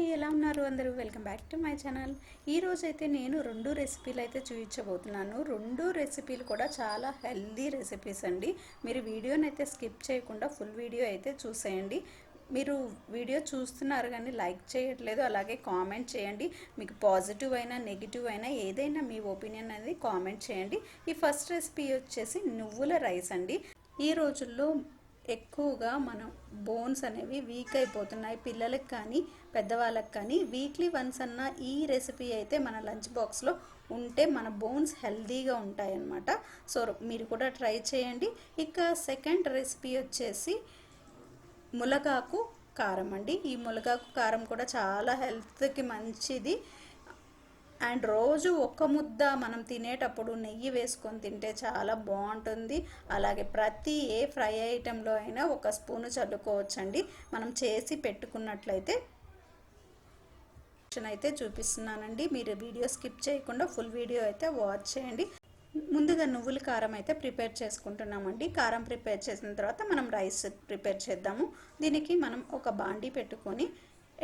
అండి ఎలా ఉన్నారు అందరూ? Welcome back to my channel ఈ రోజు అయితే నేను రెండు రెసిపీలు అయితే చూపించబోతున్నాను రెండు రెసిపీలు కూడా చాలా హెల్దీ రెసిపీస్ అండి. మీరు వీడియోని అయితే స్కిప్ చేయకుండా ఫుల్ వీడియో అయితే చూసేయండి. మీరు వీడియో చూస్తున్నారు కానీ లైక్ చేయట్లేదు అలాగే కామెంట్ చేయండి. మీకు పాజిటివ్ అయినా నెగిటివ్ అయినా ఏదైనా మీ ఒపీనియన్ అనేది కామెంట్ చేయండి. ఈ ఫస్ట్ రెసిపీ వచ్చేసి నువ్వుల రైస్ అండి. ఈ రోజుల్లో ఎక్కువగా మనం బోన్స్ అనేవి వీక్ అయిపోతున్నాయి. పిల్లలకు కానీ పెద్దవాళ్ళకి కానీ వీక్లీ వన్స్ అన్న ఈ రెసిపీ అయితే మన లంచ్ బాక్స్లో ఉంటే మన బోన్స్ హెల్దీగా ఉంటాయన్నమాట. సో మీరు కూడా ట్రై చేయండి. ఇక సెకండ్ రెసిపీ వచ్చేసి ములగాకు కారం అండి. ఈ ములగాకు కారం కూడా చాలా హెల్త్కి మంచిది. అండ్ రోజు ఒక్క ముద్ద మనం తినేటప్పుడు నెయ్యి వేసుకొని తింటే చాలా బాగుంటుంది. అలాగే ప్రతి ఏ ఫ్రై ఐటెంలో అయినా ఒక స్పూను చల్లుకోవచ్చండి. మనం చేసి పెట్టుకున్నట్లయితే అయితే చూపిస్తున్నానండి. మీరు వీడియో స్కిప్ చేయకుండా ఫుల్ వీడియో అయితే వాచ్ చేయండి. ముందుగా నువ్వుల కారం అయితే ప్రిపేర్ చేసుకుంటున్నామండి. కారం ప్రిపేర్ చేసిన తర్వాత మనం రైస్ ప్రిపేర్ చేద్దాము. దీనికి మనం ఒక బాండీ పెట్టుకొని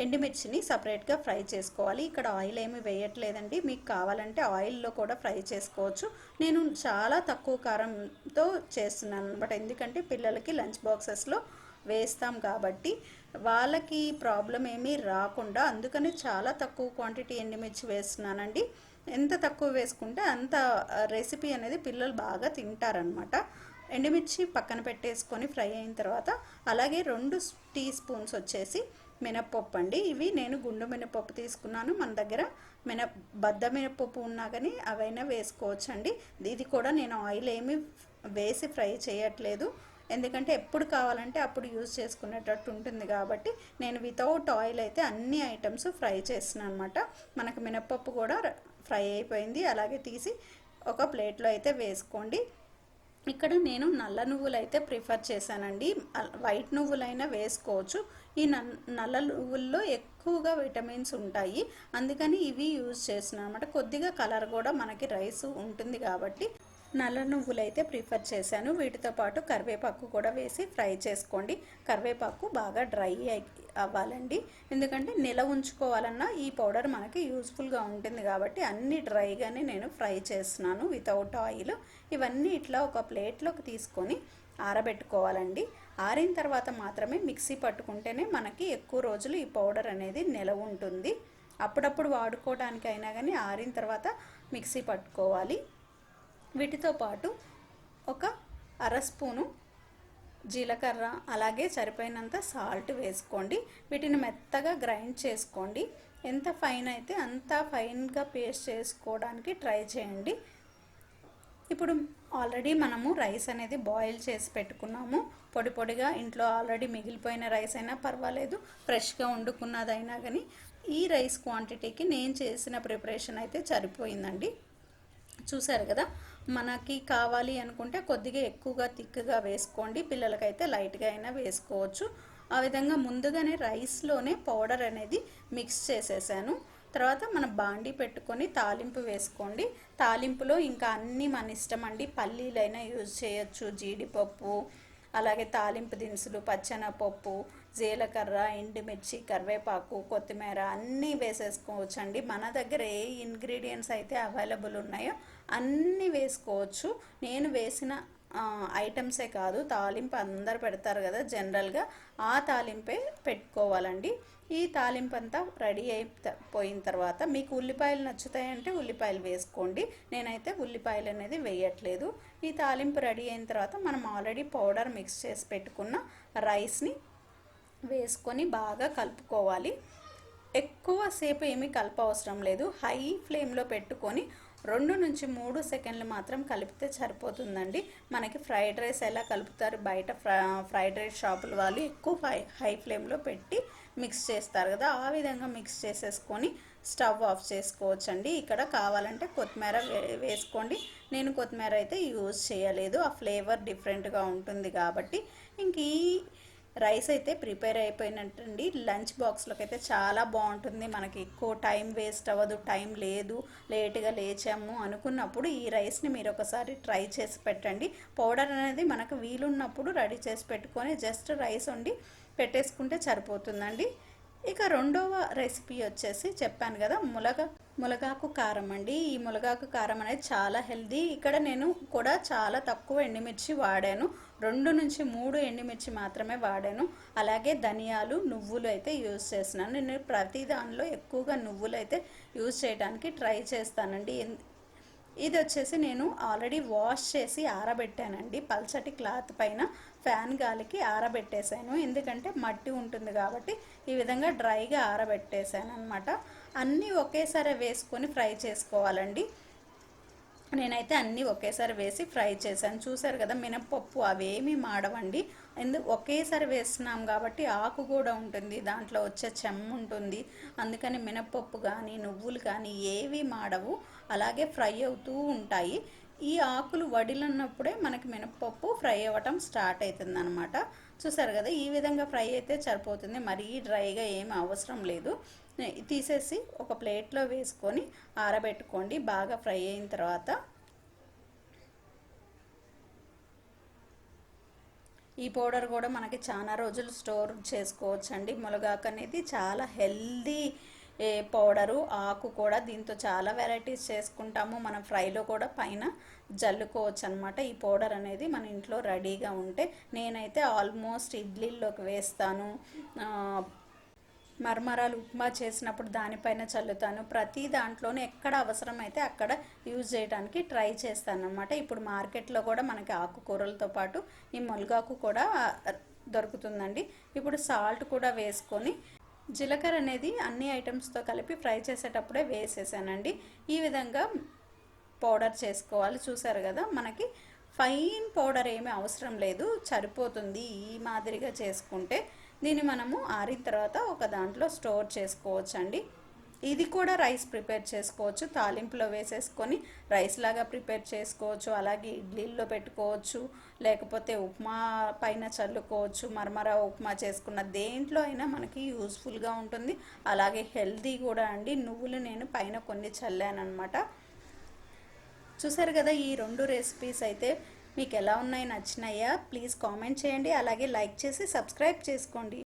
ఎండుమిర్చిని సపరేట్గా ఫ్రై చేసుకోవాలి. ఇక్కడ ఆయిల్ ఏమి వేయట్లేదండి. మీకు కావాలంటే ఆయిల్లో కూడా ఫ్రై చేసుకోవచ్చు. నేను చాలా తక్కువ కారంతో చేస్తున్నాను అనమాట. ఎందుకంటే పిల్లలకి లంచ్ బాక్సెస్లో వేస్తాం కాబట్టి వాళ్ళకి ప్రాబ్లం ఏమీ రాకుండా అందుకని చాలా తక్కువ క్వాంటిటీ ఎండుమిర్చి వేస్తున్నానండి. ఎంత తక్కువ వేసుకుంటే అంత రెసిపీ అనేది పిల్లలు బాగా తింటారనమాట. ఎండుమిర్చి పక్కన పెట్టేసుకొని ఫ్రై అయిన తర్వాత అలాగే రెండు టీ స్పూన్స్ వచ్చేసి మినప్పప్పు అండి. ఇవి నేను గుండు మినపప్పు తీసుకున్నాను. మన దగ్గర మిన బద్ద మినపప్పు ఉన్నా కానీ అవైనా వేసుకోవచ్చు అండి ఇది కూడా నేను ఆయిల్ ఏమి వేసి ఫ్రై చేయట్లేదు. ఎందుకంటే ఎప్పుడు కావాలంటే అప్పుడు యూజ్ చేసుకునేటట్టు ఉంటుంది కాబట్టి నేను వితౌట్ ఆయిల్ అయితే అన్ని ఐటమ్స్ ఫ్రై చేసిన అనమాట మనకు మినప్పప్పు కూడా ఫ్రై అయిపోయింది. అలాగే తీసి ఒక ప్లేట్లో అయితే వేసుకోండి. ఇక్కడ నేను నల్ల నువ్వులు అయితే ప్రిఫర్ చేశానండి. వైట్ నువ్వులైనా వేసుకోవచ్చు. ఈ నల్ల నువ్వుల్లో ఎక్కువగా విటమిన్స్ ఉంటాయి. అందుకని ఇవి యూజ్ చేసిన అనమాట కొద్దిగా కలర్ కూడా మనకి రైస్ ఉంటుంది కాబట్టి నల్ల నువ్వులు అయితే ప్రిఫర్ చేశాను. వీటితో పాటు కరివేపాకు కూడా వేసి ఫ్రై చేసుకోండి. కరివేపాకు బాగా డ్రై అవ్వాలండి. ఎందుకంటే నిల ఉంచుకోవాలన్నా ఈ పౌడర్ మనకి యూస్ఫుల్గా ఉంటుంది కాబట్టి అన్ని డ్రైగానే నేను ఫ్రై చేస్తున్నాను వితౌట్ ఆయిల్. ఇవన్నీ ఇట్లా ఒక ప్లేట్లోకి తీసుకొని ఆరబెట్టుకోవాలండి. ఆరిన తర్వాత మాత్రమే మిక్సీ పట్టుకుంటేనే మనకి ఎక్కువ రోజులు ఈ పౌడర్ అనేది నిలవ ఉంటుంది. అప్పుడప్పుడు వాడుకోవడానికైనా కానీ ఆరిన తర్వాత మిక్సీ పట్టుకోవాలి. వీటితో పాటు ఒక అర స్పూను జీలకర్ర అలాగే సరిపోయినంత సాల్ట్ వేసుకోండి. వీటిని మెత్తగా గ్రైండ్ చేసుకోండి. ఎంత ఫైన్ అయితే అంత ఫైన్గా పేస్ట్ చేసుకోవడానికి ట్రై చేయండి. ఇప్పుడు ఆల్రెడీ మనము రైస్ అనేది బాయిల్ చేసి పెట్టుకున్నాము. పొడి పొడిగా ఇంట్లో ఆల్రెడీ మిగిలిపోయిన రైస్ అయినా పర్వాలేదు. ఫ్రెష్గా వండుకున్నదైనా కానీ ఈ రైస్ క్వాంటిటీకి నేను చేసిన ప్రిపరేషన్ అయితే సరిపోయిందండి. చూసారు కదా మనకి కావాలి అనుకుంటే కొద్దిగా ఎక్కువగా థిక్గా వేసుకోండి. పిల్లలకైతే లైట్గా అయినా వేసుకోవచ్చు. ఆ విధంగా ముందుగానే రైస్లోనే పౌడర్ అనేది మిక్స్ చేసేసాను. తర్వాత మన బాండి పెట్టుకొని తాలింపు వేసుకోండి. తాలింపులో ఇంకా అన్నీ మన ఇష్టం అండి. పల్లీలైనా యూజ్ చేయొచ్చు జీడిపప్పు అలాగే తాలింపు దినుసులు పచ్చనపప్పు జీలకర్ర ఎండుమిర్చి కరివేపాకు కొత్తిమీర అన్నీ వేసేసుకోవచ్చు అండి మన దగ్గర ఏ ఇంగ్రీడియంట్స్ అయితే అవైలబుల్ ఉన్నాయో అన్నీ వేసుకోవచ్చు. నేను వేసిన ఐటమ్సే కాదు తాలింపు అందరు పెడతారు కదా జనరల్గా ఆ తాలింపే పెట్టుకోవాలండి. ఈ తాలింపు అంతా రెడీ అయిపోయిన తర్వాత మీకు ఉల్లిపాయలు నచ్చుతాయంటే ఉల్లిపాయలు వేసుకోండి. నేనైతే ఉల్లిపాయలు అనేది వేయట్లేదు. ఈ తాలింపు రెడీ అయిన తర్వాత మనం ఆల్రెడీ పౌడర్ మిక్స్ చేసి పెట్టుకున్న రైస్ని వేసుకొని బాగా కలుపుకోవాలి. ఎక్కువసేపు ఏమీ కలప అవసరం లేదు. హై ఫ్లేమ్లో పెట్టుకొని రెండు నుంచి మూడు సెకండ్లు మాత్రం కలిపితే సరిపోతుందండి. మనకి ఫ్రైడ్ రైస్ ఎలా కలుపుతారు? బయట ఫ్రైడ్ రైస్ షాపుల వాళ్ళు ఎక్కువ హై హై ఫ్లేమ్లో పెట్టి మిక్స్ చేస్తారు కదా. ఆ విధంగా మిక్స్ చేసేసుకొని స్టవ్ ఆఫ్ చేసుకోవచ్చండి. ఇక్కడ కావాలంటే కొత్తిమీర వేసుకోండి. నేను కొత్తిమీర అయితే యూజ్ చేయలేదు. ఆ ఫ్లేవర్ డిఫరెంట్గా ఉంటుంది కాబట్టి ఇంక ఈ రైస్ అయితే ప్రిపేర్ అయిపోయినట్టండి. లంచ్ బాక్స్లోకి అయితే చాలా బాగుంటుంది. మనకి ఎక్కువ టైం వేస్ట్ అవ్వదు టైం లేదు లేట్గా లేచాము అనుకున్నప్పుడు ఈ రైస్ని మీరు ఒకసారి ట్రై చేసి పెట్టండి. పౌడర్ అనేది మనకు వీలున్నప్పుడు రెడీ చేసి పెట్టుకొని జస్ట్ రైస్ వండి పెట్టేసుకుంటే సరిపోతుందండి. ఇక రెండవ రెసిపీ వచ్చేసి చెప్పాను కదా ములగ ములగాకు కారం అండి. ఈ ములగాకు కారం అనేది చాలా హెల్దీ. ఇక్కడ నేను కూడా చాలా తక్కువ ఎండుమిర్చి వాడాను. రెండు నుంచి మూడు ఎండుమిర్చి మాత్రమే వాడాను. అలాగే ధనియాలు నువ్వులు అయితే యూజ్ చేస్తున్నాను. నేను ప్రతి దానిలో ఎక్కువగా నువ్వులు అయితే యూజ్ చేయడానికి ట్రై చేస్తానండి. ఇది వచ్చేసి నేను ఆల్రెడీ వాష్ చేసి ఆరబెట్టానండి. పల్చటి క్లాత్ పైన ఫ్యాన్ గాలికి ఆరబెట్టేశాను. ఎందుకంటే మట్టి ఉంటుంది కాబట్టి ఈ విధంగా డ్రైగా ఆరబెట్టేశాను అనమాట అన్నీ ఒకేసారి వేసుకొని ఫ్రై చేసుకోవాలండి. నేనైతే అన్నీ ఒకేసారి వేసి ఫ్రై చేశాను. చూసారు కదా మినప్పప్పు అవేమీ మాడవండి. ఎందు ఒకేసారి వేస్తున్నాం కాబట్టి ఆకు కూడా ఉంటుంది దాంట్లో వచ్చే చెమ్మ ఉంటుంది. అందుకని మినప్పప్పు కానీ నువ్వులు కానీ ఏవి మాడవు. అలాగే ఫ్రై అవుతూ ఉంటాయి. ఈ ఆకులు వడిలన్నప్పుడే మనకి మినపప్పు ఫ్రై అవ్వటం స్టార్ట్ అవుతుంది అనమాట చూసారు కదా ఈ విధంగా ఫ్రై అయితే సరిపోతుంది. మరీ డ్రైగా ఏమి అవసరం లేదు. తీసేసి ఒక ప్లేట్లో వేసుకొని ఆరబెట్టుకోండి. బాగా ఫ్రై అయిన తర్వాత ఈ పౌడర్ కూడా మనకి చాలా రోజులు స్టోర్ చేసుకోవచ్చు అండి మునగాకు అనేది చాలా హెల్దీ పౌడరు ఆకు కూడా దీంతో చాలా వెరైటీస్ చేసుకుంటాము. మనం ఫ్రైలో కూడా పైన జల్లుకోవచ్చు అనమాట ఈ పౌడర్ అనేది మన ఇంట్లో రెడీగా ఉంటే నేనైతే ఆల్మోస్ట్ ఇడ్లీల్లోకి వేస్తాను. మర్మరాలు ఉప్మా చేసినప్పుడు దానిపైన చల్లుతాను. ప్రతి దాంట్లోనే ఎక్కడ అవసరమైతే అక్కడ యూజ్ చేయడానికి ట్రై చేస్తాను అనమాట ఇప్పుడు మార్కెట్లో కూడా మనకి ఆకుకూరలతో పాటు ఈ మునగాకు కూడా దొరుకుతుందండి. ఇప్పుడు సాల్ట్ కూడా వేసుకొని జీలకర్ర అనేది అన్ని ఐటమ్స్తో కలిపి ఫ్రై చేసేటప్పుడే వేసేసానండి. ఈ విధంగా పౌడర్ చేసుకోవాలి. చూసారు కదా మనకి ఫైన్ పౌడర్ ఏమీ అవసరం లేదు. సరిపోతుంది ఈ మాదిరిగా చేసుకుంటే. దీన్ని మనము ఆరిన తర్వాత ఒక దాంట్లో స్టోర్ చేసుకోవచ్చు అండి ఇది కూడా రైస్ ప్రిపేర్ చేసుకోవచ్చు. తాలింపులో వేసేసుకొని రైస్ లాగా ప్రిపేర్ చేసుకోవచ్చు. అలాగే ఇడ్లీల్లో పెట్టుకోవచ్చు. లేకపోతే ఉప్మా పైన చల్లుకోవచ్చు. మరమర ఉప్మా చేసుకున్న దేంట్లో అయినా మనకి యూస్ఫుల్గా ఉంటుంది. అలాగే హెల్తీ కూడా అండి. నువ్వులు నేను పైన కొన్ని చల్లానమాట చూసారు కదా ఈ రెండు రెసిపీస్ అయితే మీకు ఎలా ఉన్నాయి నచ్చినాయా? ప్లీజ్ కామెంట్ చేయండి. అలాగే లైక్ చేసి సబ్స్క్రైబ్ చేసుకోండి.